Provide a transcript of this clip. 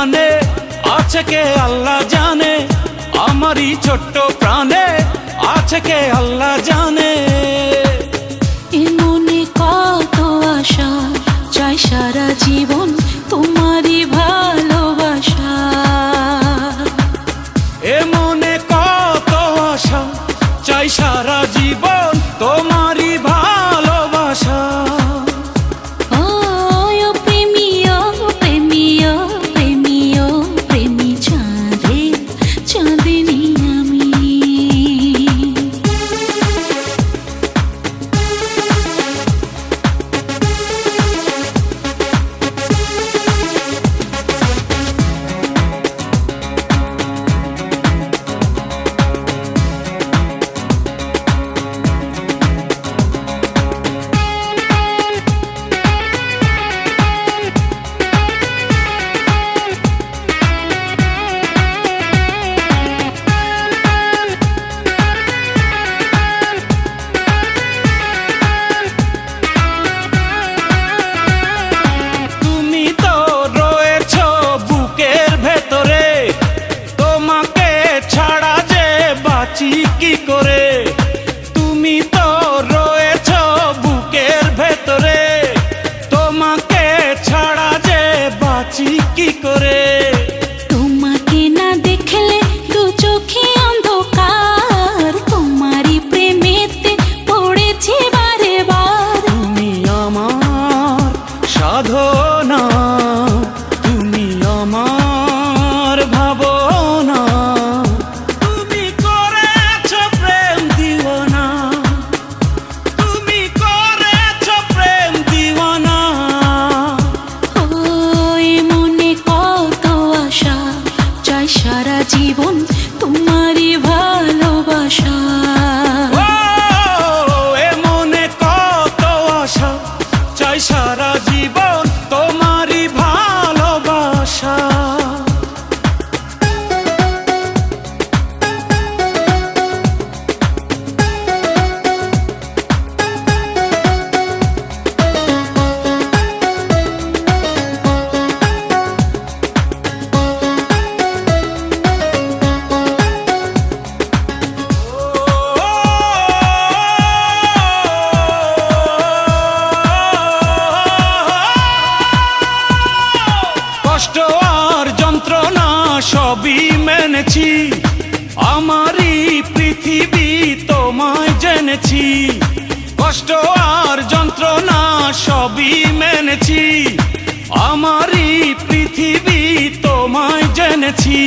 এখানে আছে কে আল্লাহ জানে আমারই ছোট্ট প্রাণে আছে কে আল্লাহ জানে। বাঁচি কি করে? তুমি তো রয়েছ বুকের ভেতরে। তোমাকে ছাড়া যে বাঁচি কি করে? সারা জীবন তোমারই ভালোবাসা। মনে কত আশা চাই সারা মেনেছি আমারই পৃথিবী তোমায় জেনেছি। কষ্ট আর যন্ত্রণা সবই মেনেছি আমারই পৃথিবী তোমায় জেনেছি।